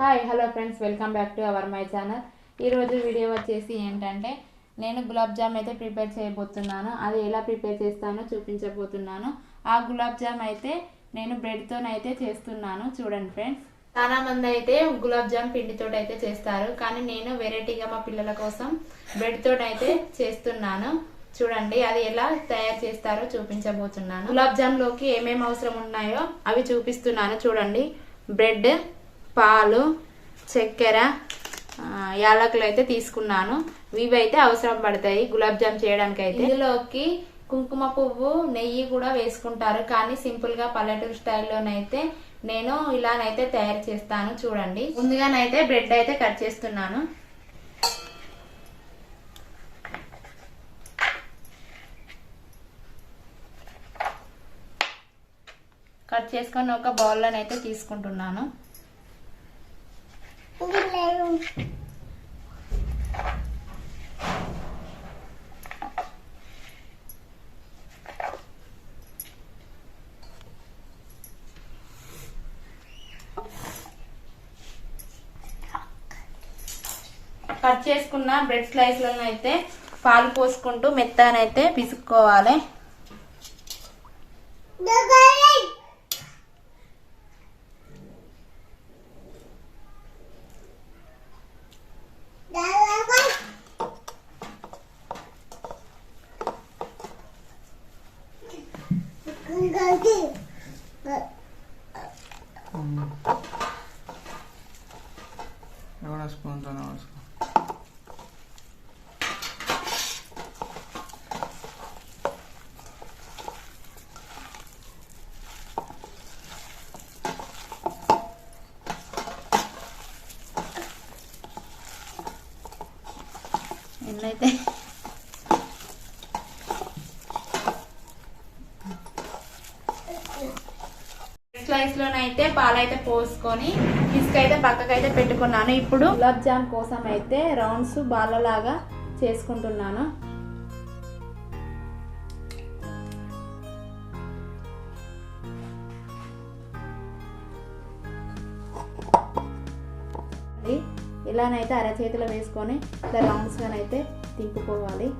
Hi hello friends welcome back to our my channel ఈరోజు video వచ్చేసి ఏంటంటే నేను గులాబ్ జామ్ అయితే ప్రిపేర్ చేయబోతున్నాను. అది ఎలా ప్రిపేర్ చేస్తానో చూపించబోతున్నాను. ఆ గులాబ్ జామ్ అయితే నేను బ్రెడ్తోనైతే చేస్తున్నాను. చూడండి ఫ్రెండ్స్ చాలా మంది అయితే గులాబ్ జామ్ పిండితో అయితే చేస్తారు. కానీ నేను వెరైటీగా మా పిల్లల కోసం బ్రెడ్తో అయితే చేస్తున్నాను. చూడండి అది ఎలా తయారు చేస్తారో చూపించబోతున్నాను. గులాబ్ జామ్లోకి ఏమేమి అవసరం ఉన్నాయో అవి చూపిస్తున్నాను. చూడండి బ్రెడ్ పాలు చక్కెర యాలకులు అయితే తీసుకున్నాను. ఇవి అయితే అవసరం పడతాయి గులాబ్ జామ్ చేయడానికి అయితే ఇందులోకి కుంకుమ పువ్వు నెయ్యి కూడా వేసుకుంటారు. కానీ సింపుల్గా పల్లెటూరు స్టైల్లోనైతే నేను ఇలానైతే తయారు చేస్తాను. చూడండి. ముందుగానైతే బ్రెడ్ అయితే కట్ చేస్తున్నాను. కట్ చేసుకొని ఒక బౌల్లోనైతే తీసుకుంటున్నాను. కట్ చేసుకున్న బ్రెడ్ స్లైస్లను అయితే పాలు పోసుకుంటూ మెత్తనైతే పిసుక్కోవాలి. Okay. అయితే పాలైతే పోసుకొని ఇసుక అయితే పక్కకైతే పెట్టుకున్నాను. ఇప్పుడు గులాబ్ జామ్ కోసం అయితే రౌండ్స్ బాలలాగా చేసుకుంటున్నాను. ఇలానైతే అరచేతిలో వేసుకొని ఇలా రౌండ్స్గానైతే తిప్పుకోవాలి.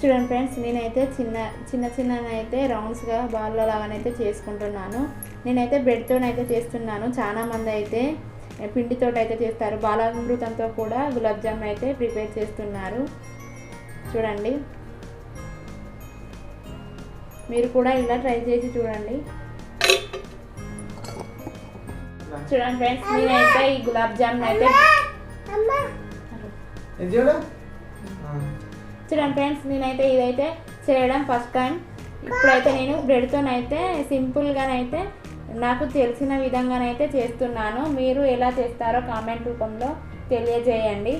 చూడండి ఫ్రెండ్స్ నేనైతే చిన్న చిన్న చిన్ననైతే రౌండ్స్గా బాల్ లాగానైతే చేసుకుంటున్నాను. నేనైతే బ్రెడ్తోనైతే చేస్తున్నాను. చాలా మంది అయితే పిండితో అయితే చేస్తారు. బాలామృతంతో కూడా గులాబ్ జామ్ అయితే ప్రిపేర్ చేస్తున్నారు. చూడండి. మీరు కూడా ఇలా ట్రై చేసి చూడండి. చూడండి ఫ్రెండ్స్ నేనైతే ఈ గులాబ్ జామ్ అయితే చూడండి ఫ్రెండ్స్ నేనైతే ఇదైతే చేయడం ఫస్ట్ టైం ఇప్పుడైతే నేను బ్రెడ్తోనైతే సింపుల్గానైతే నాకు తెలిసిన విధంగానైతే చేస్తున్నాను. మీరు ఎలా చేస్తారో కామెంట్ రూపంలో తెలియజేయండి.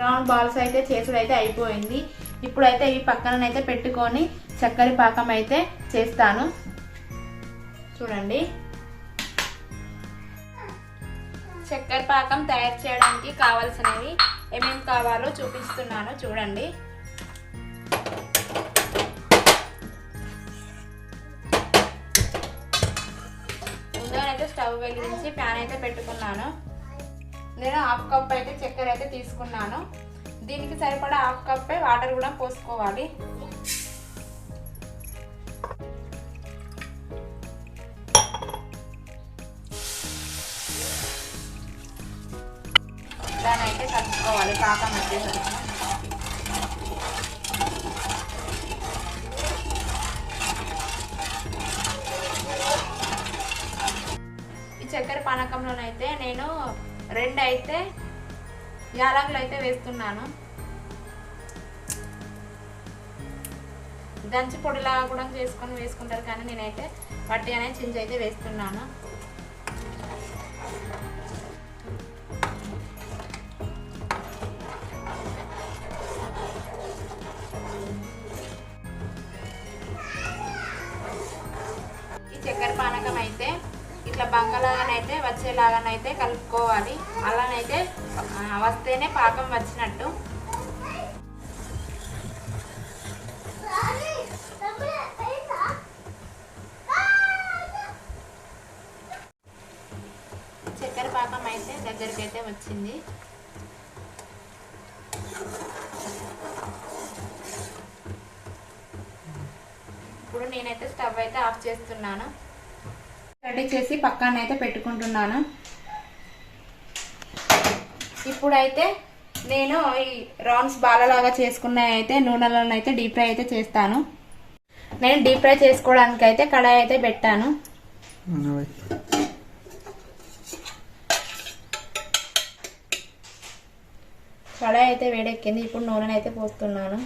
రౌండ్ బాల్స్ అయితే చేసుడు అయితే అయిపోయింది. ఇప్పుడైతే ఇవి పక్కననైతే పెట్టుకొని చక్కెర పాకం అయితే చేస్తాను. చూడండి. చక్కెర పాకం తయారు చేయడానికి కావాల్సినవి ఏమేమి కావాలో చూపిస్తున్నాను చూడండి. ముందుగానైతే స్టవ్ వెలిగించి ప్యాన్ అయితే పెట్టుకున్నాను. నేను హాఫ్ కప్ అయితే చక్కెర అయితే తీసుకున్నాను. దీనికి సరిపడా హాఫ్ కప్పే వాటర్ కూడా పోసుకోవాలి. కలుపుకోవాలి పాకం వచ్చేసరికి ఈ చక్కెర పానకంలోనైతే నేను రెండు అయితే యాలకులు అయితే వేస్తున్నాను. దంచి పొడిలాగా కూడా చేసుకొని వేసుకుంటారు కానీ నేనైతే వట్టి అనే చింజ అయితే వేస్తున్నాను. వచ్చేలాగానైతే కలుపుకోవాలి. అలానైతే వస్తేనే పాకం వచ్చినట్టు. చక్కెర పాకం అయితే దగ్గరికి అయితే వచ్చింది. ఇప్పుడు నేనైతే స్టవ్ అయితే ఆఫ్ చేస్తున్నాను. రెడీ చేసి పక్కన అయితే పెట్టుకుంటున్నాను. ఇప్పుడైతే నేను ఈ రౌండ్స్ బాలలాగా చేసుకున్న అయితే నూనెలను అయితే డీప్ ఫ్రై అయితే చేస్తాను. నేను డీప్ ఫ్రై చేసుకోవడానికి అయితే కడాయి అయితే పెట్టాను. కడాయి అయితే వేడెక్కింది. ఇప్పుడు నూనెనైతే పోస్తున్నాను.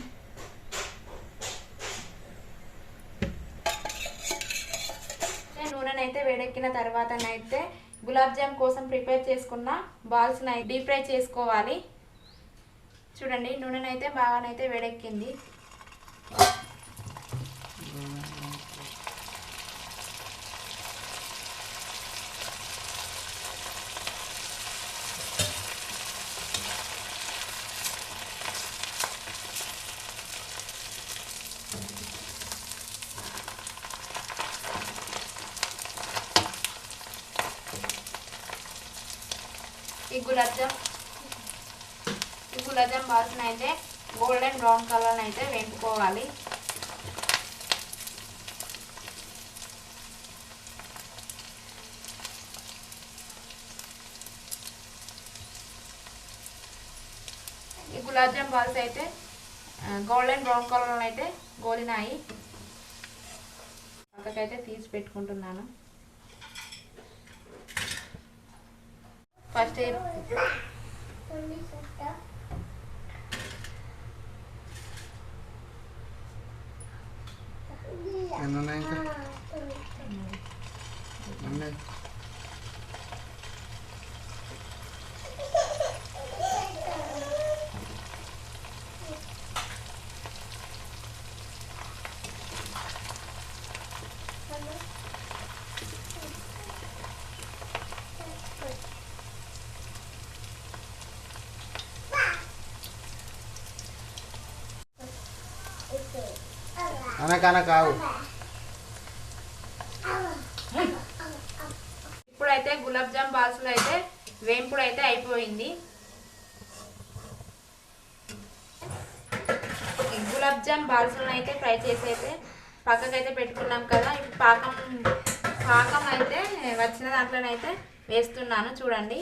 ఎక్కిన తర్వాతనైతే తర్వాత అయితే గులాబ్ జామ్ కోసం ప్రిపేర్ చేసుకున్న బాల్స్ డీప్ ఫ్రై చేసుకోవాలి. చూడండి నూనెనైతే బాగానైతే వేడెక్కింది. గులాబ్జామ్. ఈ గులాబ్జామ్ బాల్స్ని అయితే గోల్డెన్ బ్రౌన్ కలర్ అయితే వేపుకోవాలి ఈ గులాబ్జామ్ బాల్స్ అయితే గోల్డెన్ బ్రౌన్ కలర్ అయితే గోలినాయి. పక్కకైతే తీసి పెట్టుకుంటున్నాను. ఫస్ట్ ఎన్నున్నాయి ఇంకా ఉన్నాయి అనకనకావు ఇప్పుడైతే గులాబ్ జామ్ బాల్స్లో అయితే వేంపుడు అయితే అయిపోయింది. గులాబ్ జామ్ బాల్స్లో అయితే ఫ్రై చేసి అయితే పక్కకైతే పెట్టుకున్నాం కదా. పాకం పాకం అయితే వచ్చిన దాంట్లోనైతే వేస్తున్నాను. చూడండి.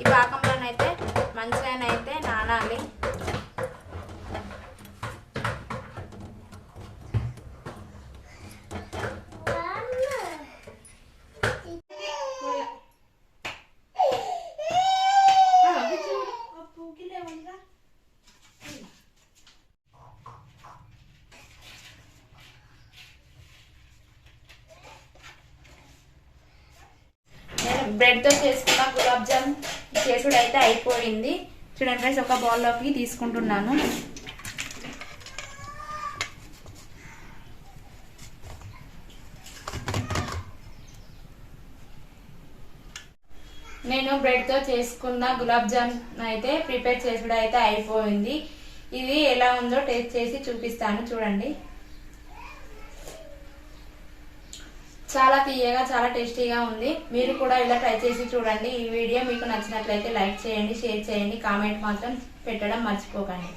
ఈ పాకంలోనైతే మంచిగానైతే నానాలి. బ్రెడ్తో చేసుకున్న గులాబ్ జామ్ చేసుడు అయితే అయిపోయింది. చూడండి ఫ్రెండ్స్ ఒక బౌల్లోకి తీసుకుంటున్నాను. నేను బ్రెడ్తో చేసుకున్న గులాబ్ జామ్ అయితే ప్రిపేర్ చేసుడు అయితే అయిపోయింది. ఇది ఎలా ఉందో టేస్ట్ చేసి చూపిస్తాను. చూడండి. చాలా తీయగా చాలా టేస్టీగా ఉంది. మీరు కూడా ఇలా ట్రై చేసి చూడండి. ఈ వీడియో మీకు నచ్చినట్లయితే లైక్ చేయండి షేర్ చేయండి. కామెంట్ మాత్రం పెట్టడం మర్చిపోకండి.